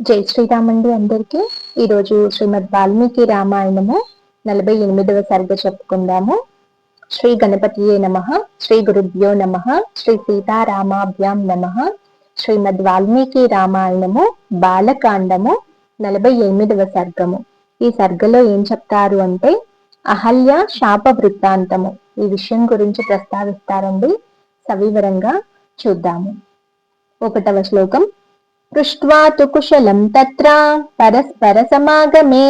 జై శ్రీరామండి అందరికీ. ఈరోజు శ్రీమద్ వాల్మీకి రామాయణము నలభై ఎనిమిదవ సర్గ చెప్పుకుందాము. శ్రీ గణపతియే నమ శ్రీ గురుభ్యో నమ శ్రీ సీతారామాభ్యాం నమ. శ్రీమద్ వాల్మీకి రామాయణము బాలకాండము నలభై ఎనిమిదవ సర్గము. ఈ సర్గలో ఏం చెప్తారు అంటే అహల్య శాప వృత్తాంతము. ఈ విషయం గురించి ప్రస్తావిస్తారండి. సవివరంగా చూద్దాము. ఒకటవ శ్లోకం पृष्ट्वा तु कुशलं तत्र परस्परसमागमे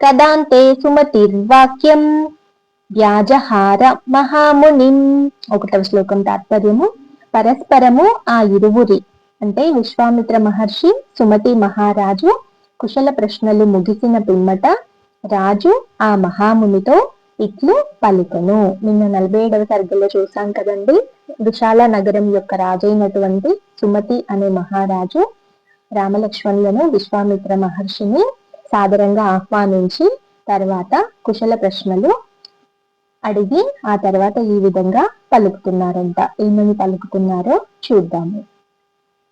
కదాంతే సుమతిర్వాక్యం వ్యాజహార మహామునిం ఒకటవ శ్లోకం తాత్పర్యము పరస్పరము ఆ ఇరువురి అంటే విశ్వామిత్ర మహర్షి సుమతి మహారాజు కుశల ప్రశ్నలు ముగిసిన పిమ్మట రాజు ఆ మహామునితో ఇట్లు పలికను నిన్న నలభై ఏడవ సర్గలో చూసాం కదండి విశాల నగరం యొక్క రాజైనటువంటి సుమతి అనే మహారాజు రామలక్ష్మణులను విశ్వామిత్ర మహర్షిని సాదరంగా ఆహ్వానించి తర్వాత కుశల ప్రశ్నలు అడిగి ఆ తర్వాత ఈ విధంగా పలుకుతున్నారంట. ఏమని పలుకుతున్నారో చూద్దాము.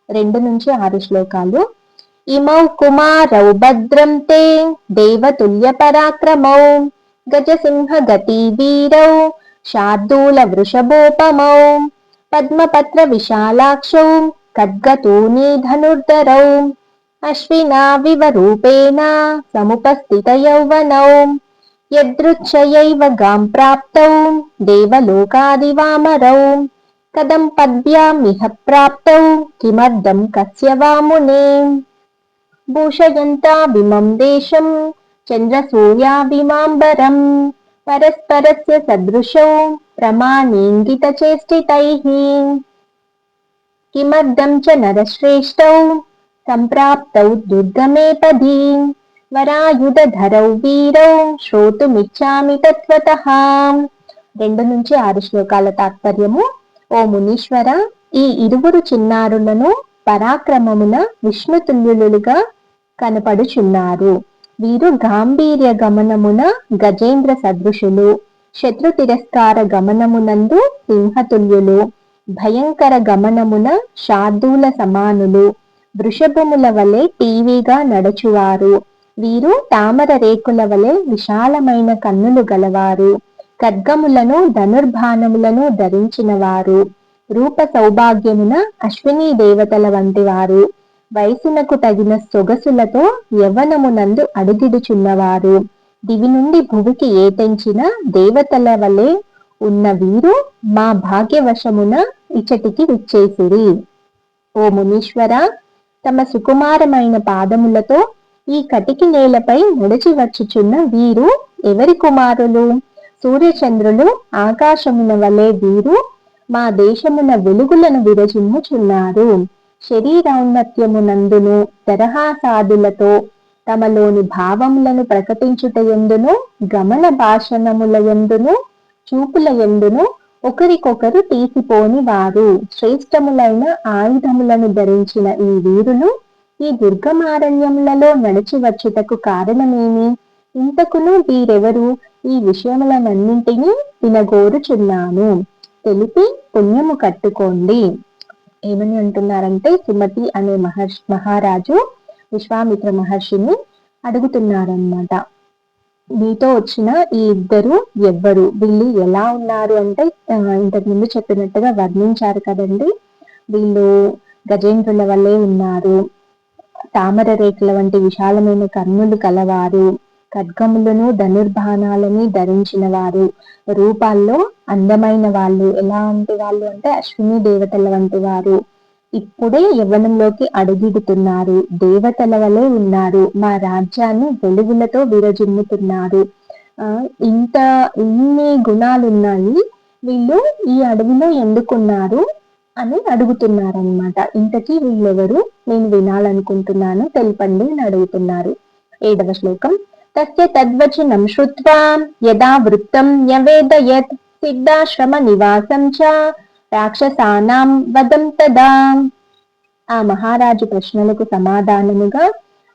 రెండు నుంచి ఆరు శ్లోకాలు. ఇమౌ కుమారౌ భద్రం తే దేవతుల్య పరాక్రమౌ గజసింహ గతి వీరౌ శార్దూల వృషభోపమౌ పద్మపత్ర విశాలాక్షౌ ఖడ్గతూని ధనుర్ధరౌ అశ్వినా వివరూపేణ సముపస్థిత యౌవనౌ యదృచ్ఛయైవ గాం ప్రాప్తౌ దేవలోకాదివామరౌ కదం పద్భ్యామిహ ప్రాప్తౌ కిమర్థం కస్య వామునే భూషయంతా విమం దేశం చంద్రసూర్యాభిమాంబరం పరస్పరస్య సదృశౌ ప్రమాణేంగితచేష్టితైః किमर्थं च नरश्रेष्ठौ सम्प्राप्तौ दुर्गमे पदी వరాయుధరౌ వీరౌ శ్రోతుమిచ్చామి తత్వత రెండు నుంచి ఆరు శ్లోకాల తాత్పర్యము ఓ మునీశ్వర ఈ ఇరువురు చిన్నారులను పరాక్రమమున విష్ణుతుల్యులుగా కనపడుచున్నారు వీరు గాంభీర్య గమనమున గజేంద్ర సదృశులు శత్రు తిరస్కార గమనమునందు సింహతుల్యులు భయంకర గమనమున శార్దూల సమానులు వృషభముల వలె టీవీగా నడచువారు. వీరు తామర రేకుల వలె విశాలమైన కన్నులు గలవారు. ఖడ్గములను ధనుర్భానములను ధరించిన వారు రూప సౌభాగ్యమున అశ్విని దేవతల వంటి వారు వయసునకు తగిన సొగసులతో యవ్వనమునందు అడుగిడుచున్నవారు. దివి నుండి భువికి ఏతెంచిన దేవతల వలె ఉన్న వీరు మా భాగ్యవశమున ఇచ్చటికి విచ్చేసిరి. ఓ మునీశ్వర తమ సుకుమారమైన పాదములతో ఈ కటికి నేలపై నడిచి వచ్చుచున్న వీరు ఎవరి కుమారులు? సూర్యచంద్రులు ఆకాశమున వలె వీరు మా దేశమున వెలుగులను విరజిమ్ముచున్నారు. శరీరౌన్నత్యమునందును తరహాసాదులతో తమలోని భావములను ప్రకటించుటయందును గమన భాషణముల ఎందును చూపుల ఎందును ఒకరికొకరు తీసిపోని వారు శ్రేష్టములైన ఆయుధములను ధరించిన ఈ వీరులు ఈ దుర్గమారణ్యములలో నడిచి వచ్చుటకు కారణమేమి? ఇంతకును వీరెవరు ఈ విషయములనన్నింటినీ వినగోరుచున్నాను. తెలిపి పుణ్యము కట్టుకోండి. ఏమని అంటున్నారంటే సుమతి అనే మహర్షి మహారాజు విశ్వామిత్ర మహర్షిని అడుగుతున్నారన్నమాట. మీతో వచ్చిన ఈ ఇద్దరు ఎవ్వరు? వీళ్ళు ఎలా ఉన్నారు అంటే ఇంతకు ముందు చెప్పినట్టుగా వర్ణించారు కదండి. వీళ్ళు గజేంద్రుల వల్లే ఉన్నారు. తామర రేఖల వంటి విశాలమైన కన్నులు కలవారు. ఖడ్గములను ధనుర్బాణాలని ధరించిన వారు. రూపాల్లో అందమైన వాళ్ళు. ఎలాంటి వాళ్ళు అంటే అశ్విని దేవతల వంటి వారు. ఇప్పుడే యవ్వనంలోకి అడుగిడుతున్నారు. దేవతల వలె ఉన్నారు. మా రాజ్యాన్ని వెలుగులతో విరజిమ్ముతున్నారు. ఆ ఇంత ఇన్ని గుణాలున్నాయి. వీళ్ళు ఈ అడవిలో ఎందుకున్నారు అని అడుగుతున్నారనమాట ఇంతకీ వీళ్ళెవరు? నేను వినాలనుకుంటున్నాను. తెలపండి అని అడుగుతున్నారు. ఏడవ శ్లోకం. తస్య తద్వచనం శ్రుత్వా యదా వృత్తం న్యవేదయత్ సిద్ధాశ్రమ నివాసం చ. రాక్షసానాం వదం తదా ఆ మహారాజు ప్రశ్నలకు సమాధానముగా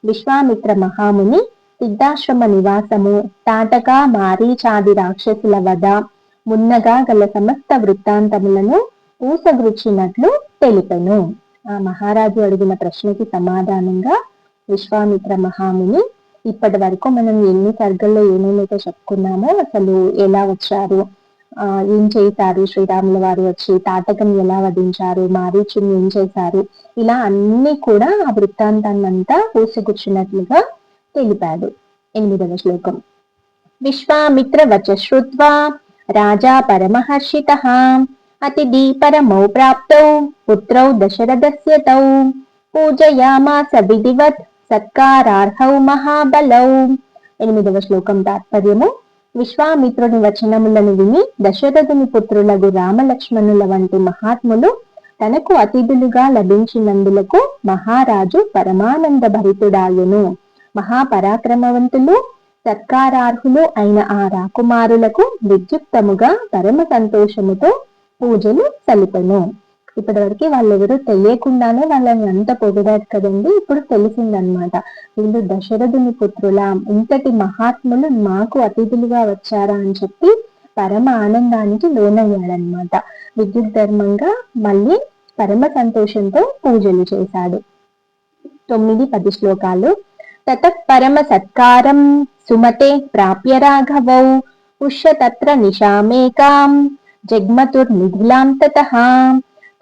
విశ్వామిత్ర మహాముని సిద్ధాశ్రమ నివాసము తాటక మారీచాది రాక్షసుల వద మున్నగా గల సమస్త వృత్తాంతములను పూసగుచ్చినట్లు తెలిపెను. ఆ మహారాజు అడిగిన ప్రశ్నకి సమాధానంగా విశ్వామిత్ర మహాముని ఇప్పటి వరకు మనం ఎన్ని సర్గల్లో ఏమేమైతే చెప్పుకున్నామో అసలు ఎలా వచ్చారు? ఏం చేశారు? శ్రీరాముల వారు వచ్చి తాటకం ఎలా వధించారు? మారీచుని ఏం చేశారు? ఇలా అన్ని కూడా ఆ వృత్తాంతాన్ని అంతా పూసగుచ్చినట్లుగా తెలిపాడు ఎనిమిదవ శ్లోకం. విశ్వామిత్ర వచ శ్రుత్వా రాజా పరమహర్షిత అతిథి పరమౌ ప్రాప్తౌ పుత్రౌ దశరథస్య తౌ పూజయామాస విధివత్ సత్కారార్హౌ మహాబలౌ. ఎనిమిదవ శ్లోకం తాత్పర్యము విశ్వామిత్రుని వచనములను విని దశరథుని పుత్రులకు రామలక్ష్మణుల వంటి మహాత్ములు తనకు అతిథులుగా లభించినందులకు మహారాజు పరమానంద భరితుడాయను. మహాపరాక్రమవంతులు సత్కారార్హులు అయిన ఆ రాకుమారులకు విద్యుక్తముగా పరమ సంతోషముతో పూజలు సలిపెను. ఇప్పటి వరకు వాళ్ళెవరూ తెలియకుండానే వాళ్ళని అంత పొగిడారు కదండి. ఇప్పుడు తెలిసిందనమాట వీళ్ళు దశరథుని పుత్రుల ఇంతటి మహాత్ములు మాకు అతిథులుగా వచ్చారా అని చెప్పి పరమ ఆనందానికి లోనయ్యాడనమాట విద్యుత్ ధర్మంగా మళ్ళీ పరమ సంతోషంతో పూజలు చేశాడు. తొమ్మిది పది శ్లోకాలు. తత పరమ సత్కారం సుమతే ప్రాప్య రాఘవౌ పుష్యతత్ర నిశామేకాం జగ్మతుర్నిధిలాం తత.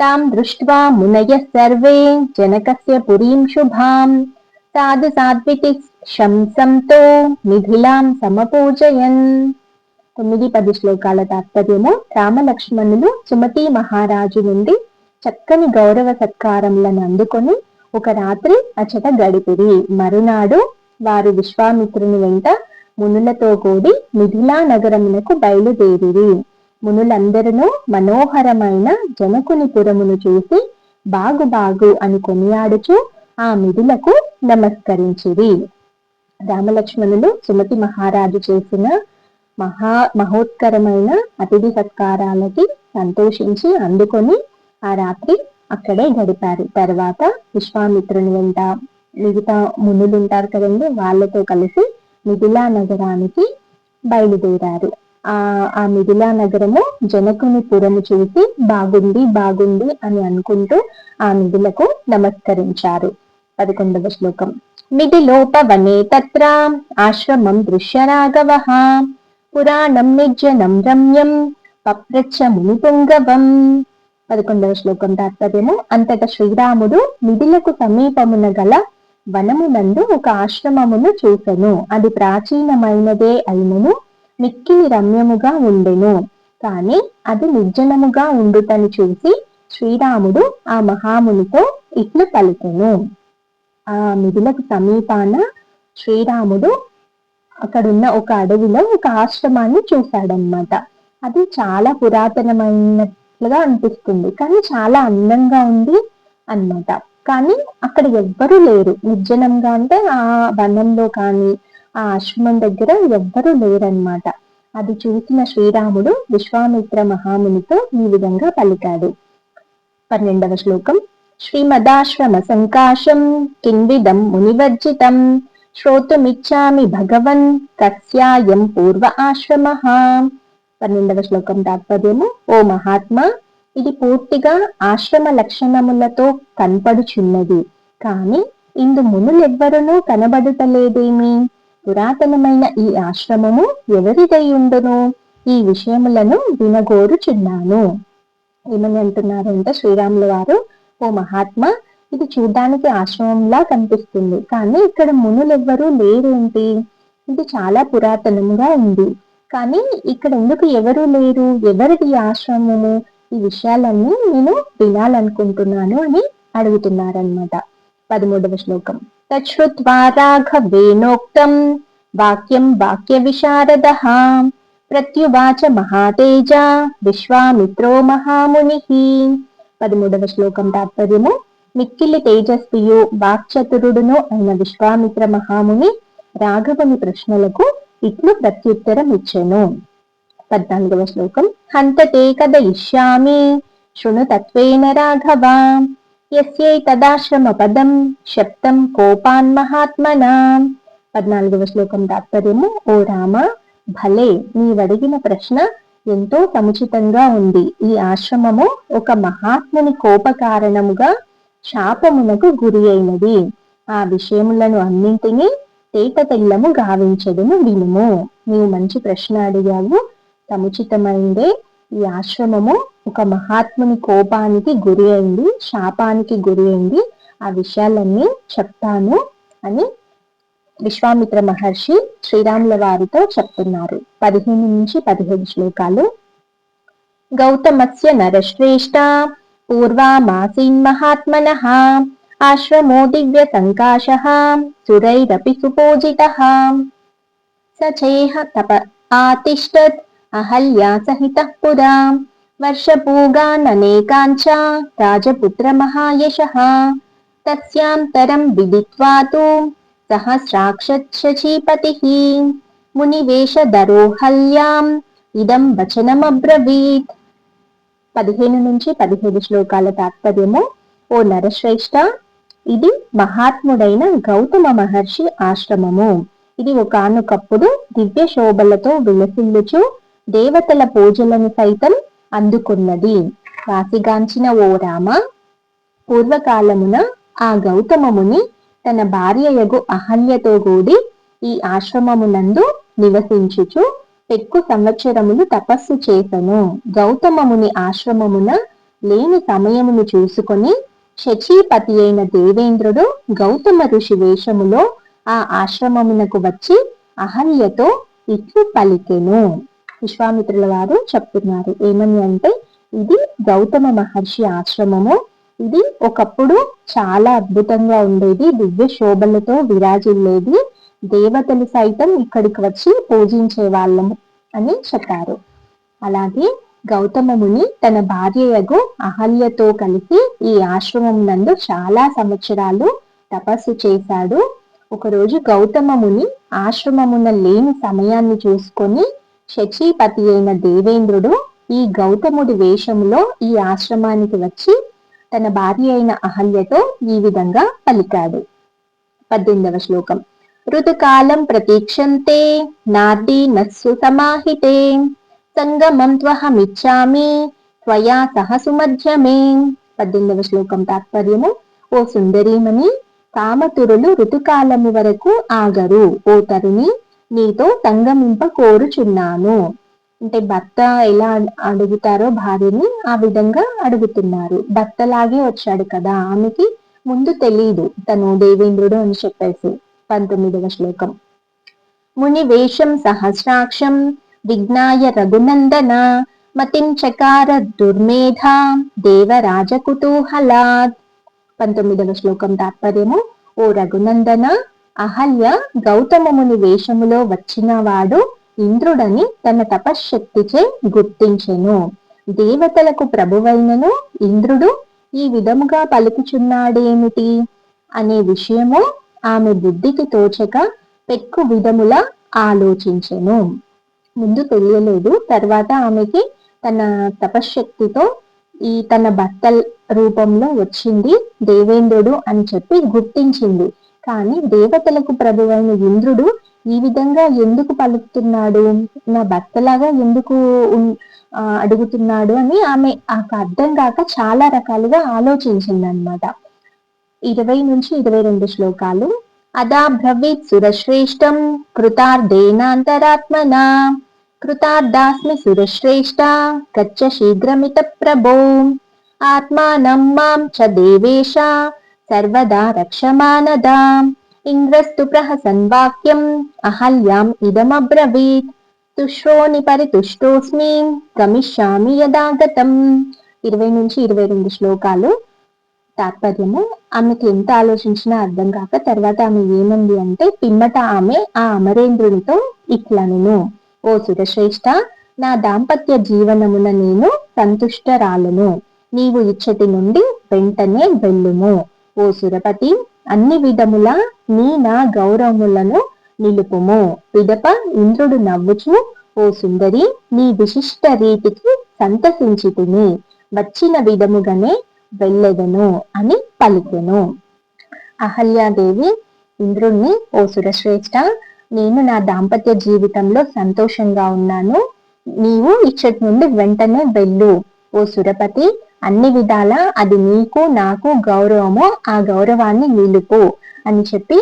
తాం దృష్ట్వా మునయ సర్వే జనకస్య పురీం శుభాం సాధు సాత్వికి శంసంతో మిథిలాం సమపూజయన్ తొమ్మిది పది శ్లోకాల తాత్పర్యము రామలక్ష్మణులు సుమతి మహారాజు నుండి చక్కని గౌరవ సత్కారములను అందుకొని ఒక రాత్రి అచట గడిపిరి. మరునాడు వారు విశ్వామిత్రుని వెంట మునులతో కూడి మిథిలా నగరమునకు బయలుదేరిరి. మునులందరూ మనోహరమైన జనకుని పురమును చూసి బాగు బాగు అని కొనియాడుచు ఆ మిథులకు నమస్కరించిరి. రామలక్ష్మణులు సుమతి మహారాజు చేసిన మహా మహోత్కరమైన అతిథి సత్కారాలకి సంతోషించి అందుకొని ఆ రాత్రి అక్కడే గడిపారు. తర్వాత విశ్వామిత్రుని వెంట మిగతా మునులు ఉంటారు కదండి వాళ్ళతో కలిసి మిథిలా నగరానికి బయలుదేరారు. ఆ ఆ మిథిలా నగరము జనకుని పురము చూసి బాగుంది బాగుంది అని అనుకుంటూ ఆ మిథులకు నమస్కరించారు. పదకొండవ శ్లోకం. మిథిలోపవనే తత్ర ఆశ్రమం దృశ్య రాఘవ పురాణం నిర్జనం రమ్యం పప్రచ్చ ముని పుంగవం పదకొండవ శ్లోకం తాత్పర్యము అంతట శ్రీరాముడు మిథిలకు సమీపమున గల వనమునందు ఒక ఆశ్రమమును చూసెను. అది ప్రాచీనమైనదే అయినను మిక్కి రమ్యముగా ఉండెను. కాని అది నిర్జనముగా ఉండుటని చూసి శ్రీరాముడు ఆ మహామునితో ఇట్లు పలికెను. ఆ మిథులకు సమీపాన శ్రీరాముడు అక్కడున్న ఒక అడవిలో ఒక ఆశ్రమాన్ని చూశాడనమాట అది చాలా పురాతనమైనట్లుగా అనిపిస్తుంది. కానీ చాలా అందంగా ఉంది అన్నమాట. కానీ అక్కడ ఎవ్వరూ లేరు. నిర్జనంగా అంటే ఆ వనంలో కానీ ఆ ఆశ్రమం దగ్గర ఎవ్వరూ లేరన్నమాట. అది చూసిన శ్రీరాముడు విశ్వామిత్ర మహామునితో ఈ విధంగా పలికాడు. పన్నెండవ శ్లోకం. శ్రీమదాశ్రమ సంకాశం కిన్విదం మునివర్జితం. శ్రోతుమిచ్చామి భగవన్ కస్యాయం పూర్వ ఆశ్రమ. పన్నెండవ శ్లోకం తాత్పర్యము. ఓ మహాత్మా ఇది పూర్తిగా ఆశ్రమ లక్షణములతో కనపడుచున్నది. కాని ఇందు మునులెవ్వరూ కనబడుటలేదేమి? పురాతనమైన ఈ ఆశ్రమము ఎవరిదై ఉండను? ఈ విషయములను వినగోరుచున్నాను. ఏమని అంటున్నారంటే శ్రీరాములు వారు? ఓ మహాత్మ ఇది చూడ్డానికి ఆశ్రమంలా కనిపిస్తుంది. కానీ ఇక్కడ మునులెవ్వరూ లేరేంటి? ఇది చాలా పురాతనముగా ఉంది. కానీ ఇక్కడ ఎందుకు ఎవరు లేరు? ఎవరిది ఆశ్రమము? ఈ విషయాలన్నీ నేను వినాలనుకుంటున్నాను అని అడుగుతున్నారనమాట పదమూడవ శ్లోకం. తచ్చుత్వా రాఘవేనోక్తం వాక్యం వాక్య విశారద ప్రత్యువాచ మహాతేజ విశ్వామిత్రో మహాముని పదమూడవ శ్లోకం తాత్పర్యము మిక్కిలి తేజస్వియు వాక్చతురుడును అయిన విశ్వామిత్ర మహాముని రాఘవుని ప్రశ్నలకు ఇట్లు ప్రత్యుత్తరం ఇచ్చెను పద్నాలుగవ శ్లోకం. హంతతే కదయిష్యామి శృణు తత్వేన రాఘవ। యస్యైతదాశ్రమ పదం శబ్దం కోపాన్ మహాత్మనా. పద్నాలుగవ శ్లోకం తాత్పర్యము ఓ రామ భలే నీవడిగిన ప్రశ్న ఎంతో సముచితంగా ఉంది. ఈ ఆశ్రమము ఒక మహాత్ముని కోప కారణముగా శాపమునకు గురి అయినది. ఆ విషయములను అన్నింటినీ తేట తెల్లము గావించదును వినుము. నీవు మంచి ప్రశ్న అడిగావు. సముచితమైందే ఈ ఆశ్రమము ఒక మహాత్ముని కోపానికి గురి అయింది శాపానికి గురి అయింది. ఆ విషయాలన్నీ చెప్తాను అని విశ్వామిత్ర మహర్షి శ్రీరాముల వారితో చెప్తున్నారు. పదిహేను నుంచి పదిహేడు శ్లోకాలు. గౌతమస్య నరశ్రేష్ట పూర్వామాసీన్ మహాత్మన ఆశ్రమో దివ్య సంకాశ సురైరపి సుపూజిత. సచేహ తప ఆతిష్టత్ అహల్యా సహిత పురా వర్షపూగాననేకాంచ రాజపుత్రమహాయశः తస్యాంతరం విదిత్వా తు సహస్రాక్షచ్చీపతిः మునివేషధరోహల్యాం ఇదం వచనమబ్రవీత్ పదిహేను నుంచి పదిహేడు శ్లోకాల తాత్పర్యము. ఓ నరశ్రేష్ఠ ఇది మహాత్ముడైన గౌతమ మహర్షి ఆశ్రమము. ఇది ఒకనొకప్పుడు దివ్య శోభలతో విలసిల్లుచు దేవతల పూజలను సైతం అందుకున్నది. వాసిగాంచిన ఓ రామ పూర్వకాలమున ఆ గౌతమముని తన భార్యయగు అహల్యతో కూడి ఈ ఆశ్రమమునందు నివసించుచు పెక్కు సంవత్సరములు తపస్సు చేసను. గౌతమముని ఆశ్రమమున లేని సమయమును చూసుకొని శచీపతి అయిన దేవేంద్రుడు గౌతమ ఋషి వేషములో ఆ ఆశ్రమమునకు వచ్చి అహల్యతో ఇట్లు పలికెను. విశ్వామిత్రుల వారు చెప్తున్నారు. ఏమని అంటే ఇది గౌతమ మహర్షి ఆశ్రమము. ఇది ఒకప్పుడు చాలా అద్భుతంగా ఉండేది. దివ్య శోభలతో విరాజిల్లేది. దేవతలు సైతం ఇక్కడికి వచ్చి పూజించే వాళ్ళము అని చెప్పారు. అలాగే గౌతమముని తన భార్యయగు అహల్యతో కలిసి ఈ ఆశ్రమం నందు చాలా సంవత్సరాలు తపస్సు చేశాడు. ఒకరోజు గౌతమముని ఆశ్రమమున లేని సమయాన్ని చూసుకొని శచీపతి అయిన దేవేంద్రుడు ఈ గౌతముడి వేషములో ఈ ఆశ్రమానికి వచ్చి తన భార్య అయిన అహల్యతో ఈ విధంగా పలికాడు. పద్దెనిమిదవ శ్లోకం. ఋతుకాలం ప్రతీక్షంతే నార్ది నస్సు సమాహితే సంగమం త్వహమిచ్చామి త్వయా సహ సుమధ్యమే పద్దెనిమిదవ శ్లోకం తాత్పర్యము. ఓ సుందరీమణి కామతురులు ఋతుకాలము వరకు ఆగరు. ఓ తరుణి నీతో సంగమింప కోరుచున్నాను అంటే భర్త ఎలా అడుగుతారో భార్యని ఆ విధంగా అడుగుతున్నారు. భర్తలాగే వచ్చాడు కదా ఆమెకి ముందు తెలియదు తను దేవేంద్రుడు అని చెప్పేసి పంతొమ్మిదవ శ్లోకం. ముని వేషం సహస్రాక్షం విజ్ఞాయ రఘునందన మతిం చకార దుర్మేధ దేవరాజ కుతూహలాత్ పంతొమ్మిదవ శ్లోకం తాత్పర్యము ఓ రఘునందన అహల్య గౌతమముని వేషములో వచ్చినవాడు ఇంద్రుడని తన తపశ్శక్తిచే గుర్తించెను. దేవతలకు ప్రభువైనను ఇంద్రుడు ఈ విధముగా పలుకుచున్నాడేమిటి? అనే విషయము ఆమె బుద్ధికి తోచక పెక్కు విధముల ఆలోచించెను. ముందు తెలియలేదు తర్వాత ఆమెకి తన తపశ్శక్తితో ఈ తన భర్త రూపంలో వచ్చింది దేవేంద్రుడు అని చెప్పి గుర్తించింది. కానీ దేవతలకు ప్రభువైన ఇంద్రుడు ఈ విధంగా ఎందుకు పలుకుతున్నాడు? నా భర్తలాగా ఎందుకు అడుగుతున్నాడు అని ఆమె ఆకు అర్థం కాక చాలా రకాలుగా ఆలోచించింది అనమాట ఇరవై నుంచి ఇరవై రెండు శ్లోకాలు. అదా బ్రవీత్ సురశ్రేష్టం కృతార్థేనాంతరాత్మన. కృతార్థాస్మి సురశ్రేష్ట గచ్చ శీఘ్రమిత ప్రభో. ఆత్మానం మాం చ దేవేశ సర్వదా రక్షమానదా. ఇంద్రస్తు ప్రహసన్ వాక్యం. అహల్యాం ఇదమబ్రవీత్. తుష్రోని పరితుష్టోస్మి. గమిష్యామి యదాగతం. ఇరవై నుంచి ఇరవై రెండు శ్లోకాలు తాత్పర్యము. ఆమెకి ఎంత ఆలోచించినా అర్థం కాక తర్వాత ఆమె ఏమంది అంటే పిమ్మట ఆమె ఆ అమరేంద్రునితో ఇట్లనును. ఓ సురశ్రేష్ఠ నా దాంపత్య జీవనమున నేను సంతుష్టరాలను. నీవు ఇచ్చటి నుండి వెంటనే వెళ్ళుము. ఓ సురపతి అన్ని విధముల నీ నా గౌరవములను నిలుపుము. పిదప ఇంద్రుడు నవ్వుచు ఓ సుందరి నీ విశిష్ట రీతికి సంతసించితిని. వచ్చిన విధముగానే వెళ్ళెదను అని పలికెను. అహల్యాదేవి ఇంద్రుణ్ణి ఓ సురశ్రేష్ఠ నేను నా దాంపత్య జీవితంలో సంతోషంగా ఉన్నాను. నీవు ఇచ్చటి నుండి వెంటనే వెళ్ళు. ఓ సురపతి అన్ని విధాల అది నీకు నాకు గౌరవము ఆ గౌరవాన్ని నిలుపు అని చెప్పి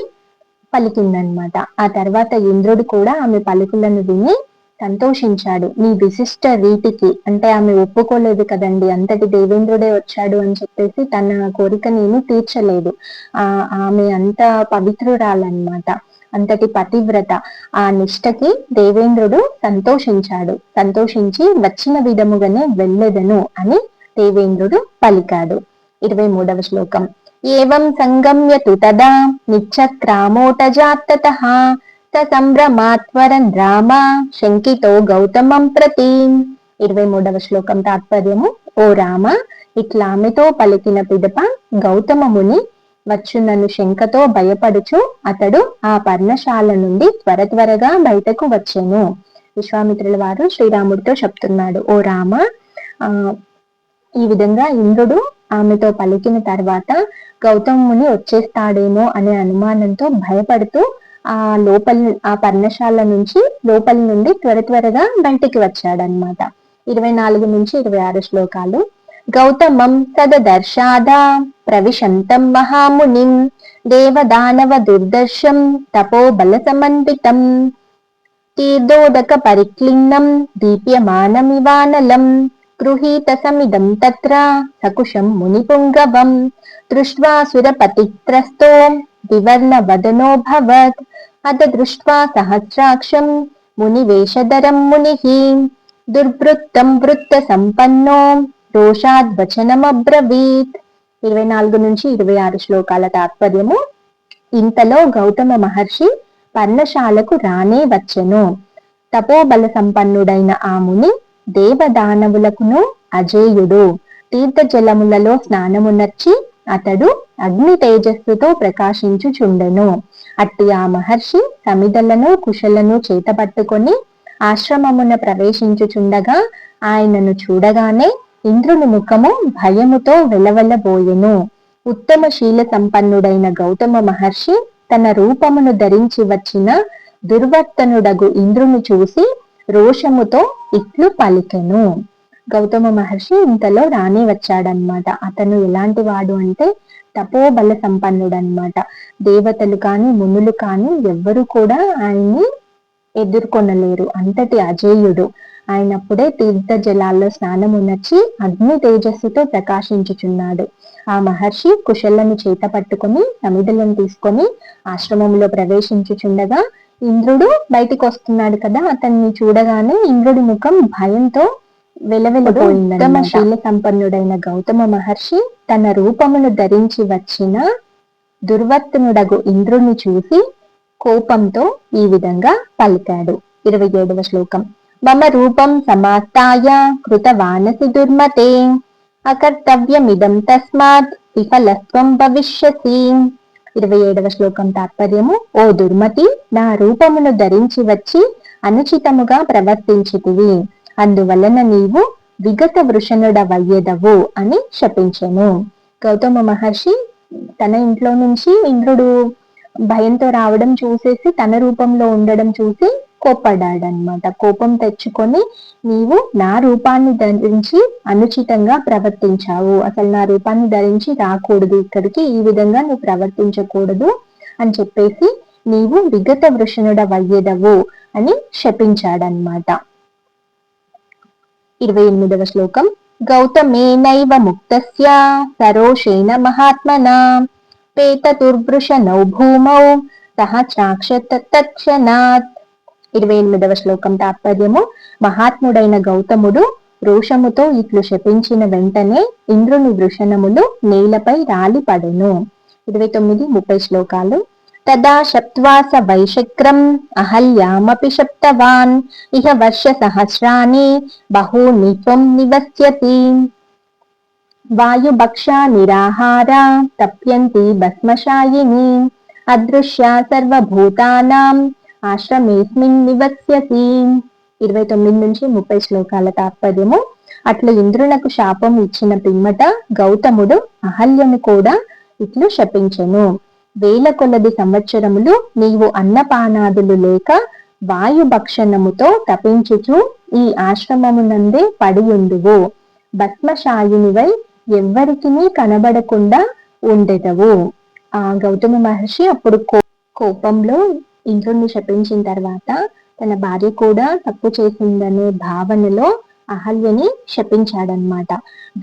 పలికిందనమాట. ఆ తర్వాత ఇంద్రుడు కూడా ఆమె పలుకులను విని సంతోషించాడు. నీ విశిష్ట రీతికి అంటే ఆమె ఒప్పుకోలేదు కదండి అంతటి దేవేంద్రుడే వచ్చాడు అని చెప్పేసి తన కోరిక నేను తీర్చలేదు. ఆ ఆమె అంత పవిత్రురాలన్నమాట. అంతటి పతివ్రత. ఆ నిష్టకి దేవేంద్రుడు సంతోషించాడు. సంతోషించి వచ్చిన విధముగానే వెళ్ళెదను అని దేవేంద్రుడు పలికాడు. ఇరవై మూడవ శ్లోకం. ఏవం సంగమ్యతు తదా నిచ్చక్రామోటజాత్తత సంభ్రమాత్వరం రామ శంకితో గౌతమం ప్రతి. ఇరవై మూడవ శ్లోకం తాత్పర్యము. ఓ రామ ఇట్లామెతో పలికిన పిదప గౌతమముని వచ్చునను శంకతో భయపడుచు అతడు ఆ పర్ణశాల నుండి త్వర త్వరగా బయటకు వచ్చాను. విశ్వామిత్రుల వారు శ్రీరాముడితో చెప్తున్నాడు. ఓ రామ ఆ ఈ విధంగా ఇంద్రుడు ఆమెతో పలికిన తర్వాత గౌతముని వచ్చేస్తాడేమో అనే అనుమానంతో భయపడుతూ ఆ లోపలి ఆ పర్ణశాల నుంచి లోపలి నుండి త్వర త్వరగా బయటికి వచ్చాడనమాట ఇరవై నాలుగు నుంచి ఇరవై ఆరు శ్లోకాలు. గౌతమం సదదర్శాదా ప్రవిశంతం మహామునిం దేవదానవ దుర్దర్శం తపోబల సమన్వితం తీర్థోదక పరిక్లిన్నం దీప్యమానమివానలం గృహీత సమిదం తత్ర సకుశం మునిపుంగవం. దృష్ట్వా సురపతిత్రస్తో వివర్ణ వదనోభవత్ అద దృష్ట్వా సహస్రాక్షం మునివేషధరం మునిః. దుర్వృత్తం వృత్త సంపన్నో రోషాద్వచనమబ్రవీత్. ఇరవై నాలుగు నుంచి ఇరవై ఆరు శ్లోకాల తాత్పర్యము. ఇంతలో గౌతమ మహర్షి పర్ణశాలకు రానే వచ్చెను. తపోబల సంపన్నుడైన ఆ ముని దేవదానవులకును అజేయుడు. తీర్థ జలములలో స్నానము నచ్చి అతడు అగ్ని తేజస్సుతో ప్రకాశించుచుండెను. అట్టి ఆ మహర్షి సమిదలను కుశలను చేతపట్టుకొని ఆశ్రమమున ప్రవేశించుచుండగా ఆయనను చూడగానే ఇంద్రుని ముఖము భయముతో వెలవెలబోయెను. ఉత్తమ శీల సంపన్నుడైన గౌతమ మహర్షి తన రూపమును ధరించి వచ్చిన దుర్వర్తనుడగు ఇంద్రుని చూసి రోషముతో ఇట్లు పలికెను. గౌతమ మహర్షి ఇంతలో రాణి వచ్చాడనమాట అతను ఎలాంటి వాడు అంటే తపోబల సంపన్నుడు అనమాట దేవతలు కాని మునులు కాని ఎవ్వరు కూడా ఆయన్ని ఎదుర్కొనలేరు. అంతటి అజేయుడు. ఆయన అప్పుడే తీర్థ జలాల్లో స్నానం నచ్చి అగ్ని తేజస్సుతో ప్రకాశించుచున్నాడు. ఆ మహర్షి కుశలను చేత పట్టుకుని సమిధలను తీసుకొని ఆశ్రమంలో ప్రవేశించుచుండగా ఇంద్రుడు బయటికి వస్తున్నాడు కదా అతన్ని చూడగానే ఇంద్రుడి ముఖం భయంతో వెలవెలపోయిందన్నమాట శీల సంపన్నుడైన గౌతమ మహర్షి తన రూపమును ధరించి వచ్చిన దుర్వర్తనుడగు ఇంద్రుణ్ణి చూసి కోపంతో ఈ విధంగా పలికాడు. ఇరవై ఏడవ శ్లోకం. మమ రూపం సమాస్తాయ కృతవానసి దుర్మతే అకర్తవ్యమిదం తస్మాత్ విఫలత్వం భవిష్యసి ఇరవై ఏడవ శ్లోకం తాత్పర్యము. ఓ దుర్మతి నా రూపమును ధరించి వచ్చి అనుచితముగా ప్రవర్తించితివి అందువలన నీవు విగత వృషణుడవయ్యేదవు అని శపించెను. గౌతమ మహర్షి తన ఇంట్లో నుంచి ఇంద్రుడు భయంతో రావడం చూసేసి తన రూపంలో ఉండడం చూసి కోప్పడ్డాడనమాట కోపం తెచ్చుకొని నీవు నా రూపాన్ని ధరించి అనుచితంగా ప్రవర్తించావు. అసలు నా రూపాన్ని ధరించి రాకూడదు. ఇక్కడికి ఈ విధంగా నువ్వు ప్రవర్తించకూడదు అని చెప్పేసి నీవు విగత వృషణుడవయ్యేదవు అని శపించాడనమాట ఇరవై ఎనిమిదవ శ్లోకం. గౌతమేనైవ ముక్తస్య సరోషేణ మహాత్మనా పేతతుర్వృషణౌ భూమౌ సహ చాక్షత తక్షణాత్ ఇరవై ఎనిమిదవ శ్లోకం తాత్పర్యము. మహాత్ముడైన గౌతముడు రోషముతో ఇట్లు శపించిన వెంటనే ఇంద్రుని వృషణములు నేలపై రాలి పడెను ఇరవై తొమ్మిది ముప్పై శ్లోకాలు. తదా శప్త్వా స వైశక్రం అహల్యామపి శప్తవాన్. ఇహ వర్ష సహస్రాని బహూని త్వం నివస్యతి. వాయుభక్షా నిరాహార తప్యంతి భస్మశాయిని. అదృశ్య సర్వభూతానాం ఆశ్రమేస్మిన్ నివస్యసి ఇరవై తొమ్మిది నుంచి ముప్పై శ్లోకాల తాత్పర్యము. అట్లా ఇంద్రునకు శాపం ఇచ్చిన పిమ్మట గౌతముడు అహల్యను కూడా ఇట్లు శపించెను. వేల కొలది సంవత్సరములు నీవు అన్నపానాదులు లేక వాయు భక్షణముతో తపించుచు ఈ ఆశ్రమమునందే పడియుండువు. భస్మశాయునివై ఎవ్వరికి కనబడకుండా ఉండెదవు. ఆ గౌతమ మహర్షి అప్పుడు కోపంలో ఇంద్రుణ్ణి శపించిన తర్వాత తన భార్య కూడా తప్పు చేసిందనే భావనలో అహల్యని శపించాడనమాట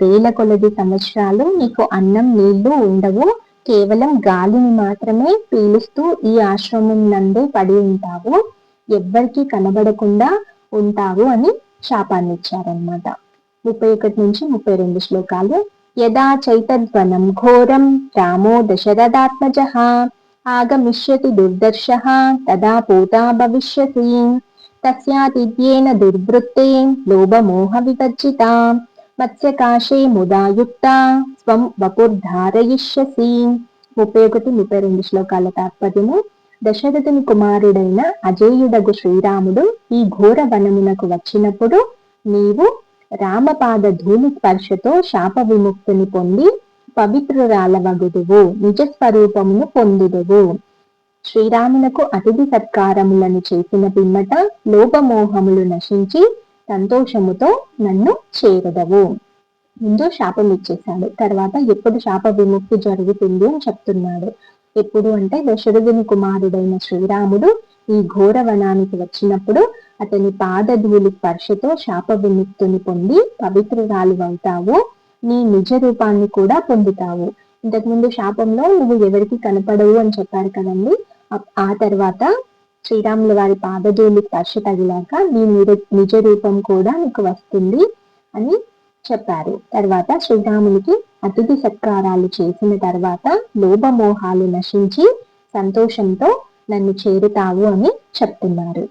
వేల కొలది సంవత్సరాలు నీకు అన్నం నీళ్ళు ఉండవు. కేవలం గాలిని మాత్రమే పీలుస్తూ ఈ ఆశ్రమం నందు పడి ఉంటావు. ఎవ్వరికి కనబడకుండా ఉంటావు అని శాపాన్ని ఇచ్చారనమాట ముప్పై ఒకటి నుంచి ముప్పై రెండు శ్లోకాలు. యదా చైతద్వనం ఘోరం రామో దశరథాత్మజ. ఆగమిష్యతి దుర్దర్శ తదా పూతా భవిష్యసి తస్యాతిథ్యేన దుర్వృత్తే లోభమోహ వివర్జిత మత్స్యకాశే ముదాయుక్త స్వం వపుర్ధారయిష్యసి ముప్పై ఒకటి ముప్పై రెండు శ్లోకాల తాత్పర్యము దశరథుని కుమారుడైన అజేయుడగు శ్రీరాముడు ఈ ఘోర వనమునకు వచ్చినప్పుడు నీవు రామపాద ధూళి స్పర్శతో శాప విముక్తిని పొంది పవిత్రురాలవగుదువు నిజ స్వరూపమును పొందుదువు. శ్రీరామునకు అతిథి సత్కారములను చేసిన పిమ్మట లోపమోహములు నశించి సంతోషముతో నన్ను చేరదవు. ముందు శాపం ఇచ్చేశాడు. తర్వాత ఎప్పుడు శాప విముక్తి జరుగుతుంది అని చెప్తున్నాడు. ఎప్పుడు అంటే దశరథుని కుమారుడైన శ్రీరాముడు ఈ ఘోర వనానికి వచ్చినప్పుడు అతని పాదధూలి స్పర్శతో శాప విముక్తిని పొంది పవిత్రురాలు అవుతావు నీ నిజ రూపాన్ని కూడా పొందుతావు. ఇంతకుముందు శాపంలో నువ్వు ఎవరికి కనపడవు అని చెప్పారు కదండి. ఆ తర్వాత శ్రీరాముల వారి పాదధూలి స్పర్శ తగిలాక నీ నిజ రూపం కూడా నీకు వస్తుంది అని చెప్పారు. తర్వాత శ్రీరామునికి అతిథి సత్కారాలు చేసిన తర్వాత లోభమోహాలు నశించి సంతోషంతో నన్ను చేరుతావు అని చెప్తున్నారు.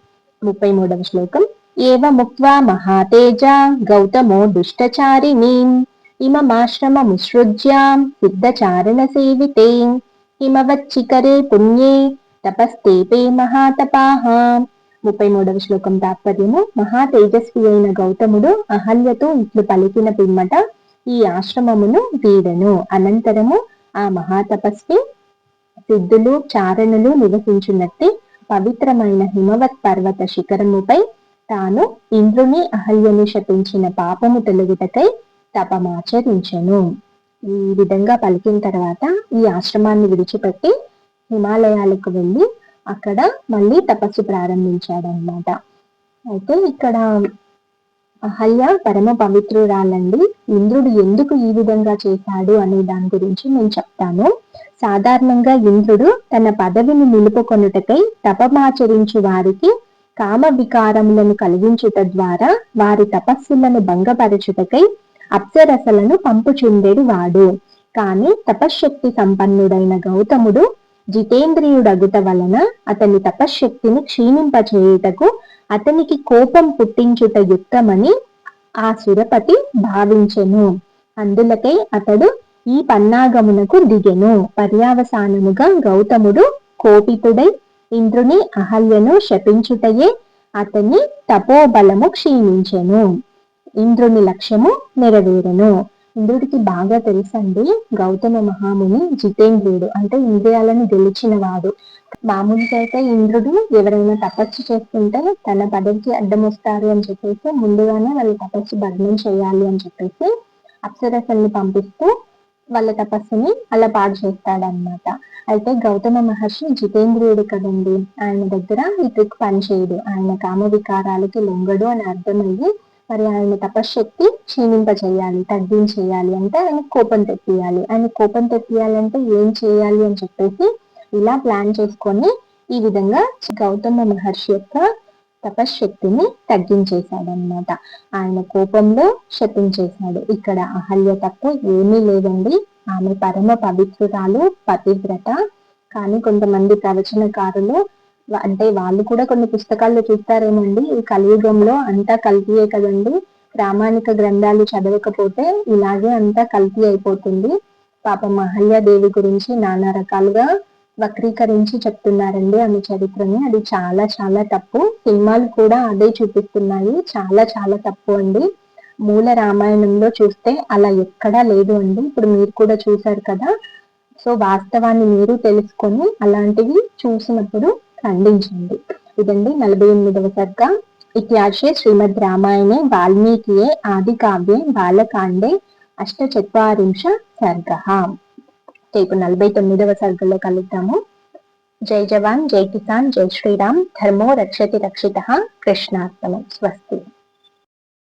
ముప్పై మూడవ శ్లోకం. ఏవ ముక్వా మహాతేజ గౌతమో దుష్టచారిణీ. ఇమమాశ్రమముసృజ్యాం సిద్ధచారణ సేవితే హిమవచ్చికరే పుణ్యే తపస్తేపే మహాతపాహ ముప్పై మూడవ శ్లోకం తాత్పర్యము మహా తేజస్వి అయిన గౌతముడు అహల్యతో ఇట్లు పలికిన పిమ్మట ఈ ఆశ్రమమును వీడను. అనంతరము ఆ మహాతపస్వి సిద్ధులు చారణులు నివసించున్నట్టే పవిత్రమైన హిమవత్ పర్వత శిఖరముపై తాను ఇంద్రుని అహల్యని శపించిన పాపము తొలగుటకై తపమాచరించెను. ఈ విధంగా పలికిన తర్వాత ఈ ఆశ్రమాన్ని విడిచిపెట్టి హిమాలయాలకు వెళ్ళి అక్కడ మళ్ళీ తపస్సు ప్రారంభించాడనమాట అయితే ఇక్కడ అహల్య పరమ పవిత్రురాలండి ఇంద్రుడు ఎందుకు ఈ విధంగా చేశాడు అనే దాని గురించి నేను చెప్తాను. సాధారణంగా ఇంద్రుడు తన పదవిని నిలుపుకొనుటకై తపమాచరించు వారికి కామ వికారములను కలిగించుట ద్వారా వారి తపస్సులను భంగపరచుటకై అప్సరసలను పంపుచుండెడు వాడు. కాని తపశ్శక్తి సంపన్నుడైన గౌతముడు జితేంద్రియుడగుట వలన అతని తపశ్శక్తిని క్షీణింపచేయుటకు అతనికి కోపం పుట్టించుట యుక్తమని ఆ సురపతి భావించెను. అందులకై అతడు ఈ పన్నాగమునకు దిగెను. పర్యావసానముగా గౌతముడు కోపితుడై ఇంద్రుని అహల్యను శపించుటయే అతని తపోబలము క్షీణించెను. ఇంద్రుని లక్ష్యము నెరవేరను. ఇంద్రుడికి బాగా తెలుసండి గౌతమ మహాముని జితేంద్రుడు అంటే ఇంద్రియాలను గెలిచినవాడు. మామూలుగా అయితే ఇంద్రుడు ఎవరైనా తపస్సు చేస్తుంటే తన పదవికి అడ్డం వస్తారు అని చెప్పేసి ముందుగానే వాళ్ళ తపస్సు భగ్నం చేయాలి అని చెప్పేసి అప్సరసల్ని పంపిస్తూ వాళ్ళ తపస్సుని అలా పాడు చేస్తాడనమాట అయితే గౌతమ మహర్షి జితేంద్రియుడు కదండి ఆయన దగ్గర ఈ ట్రిక్ పనిచేయడు ఆయన కామ వికారాలకి లొంగడు అని అర్థమయ్యి మరి ఆయన తపశ్శక్తి క్షీణింపజేయాలి తగ్గించేయాలి అంటే ఆయన కోపం తెప్పియాలి. ఆయన కోపం తెప్పియాలంటే ఏం చేయాలి అని చెప్పేసి ఇలా ప్లాన్ చేసుకొని ఈ విధంగా గౌతమ మహర్షి యొక్క తపశ్శక్తిని తగ్గించేశాడనమాట. ఆయన కోపంలో శపించేశాడు. ఇక్కడ అహల్య తప్పు ఏమీ లేదండి. ఆమె పరమ పవిత్రురాలు పతివ్రత. కానీ కొంతమంది ప్రవచనకారులు అంటే వాళ్ళు కూడా కొన్ని పుస్తకాల్లో చూస్తారేమండి. ఈ కలియుగంలో అంతా కల్తీయే కదండి. ప్రామాణిక గ్రంథాలు చదవకపోతే ఇలాగే అంతా కల్తీ అయిపోతుంది. పాప మహల్యాదేవి గురించి నానా రకాలుగా వక్రీకరించి చెప్తున్నారండి ఆమె చరిత్రని. అది చాలా చాలా తప్పు. సినిమాలు కూడా అదే చూపిస్తున్నాయి. చాలా చాలా తప్పు అండి. మూల రామాయణంలో చూస్తే అలా ఎక్కడా లేదు అండి. ఇప్పుడు మీరు కూడా చూశారు కదా. సో వాస్తవాన్ని మీరు తెలుసుకొని అలాంటివి చూసినప్పుడు ఖండించండి. ఇదండి నలభై ఎనిమిదవ సర్గ ఇత్యాశే శ్రీమద్ రామాయణే వాల్మీకియే ఆది కావ్యే బాలకాండే అష్టచత్వారింశ సర్గ. రేపు నలభై తొమ్మిదవ సర్గలో కలుద్దాము. జై జవాన్ జై కిసాన్ జై శ్రీరామ్. ధర్మో రక్షతి రక్షిత. కృష్ణార్పణం. స్వస్తి.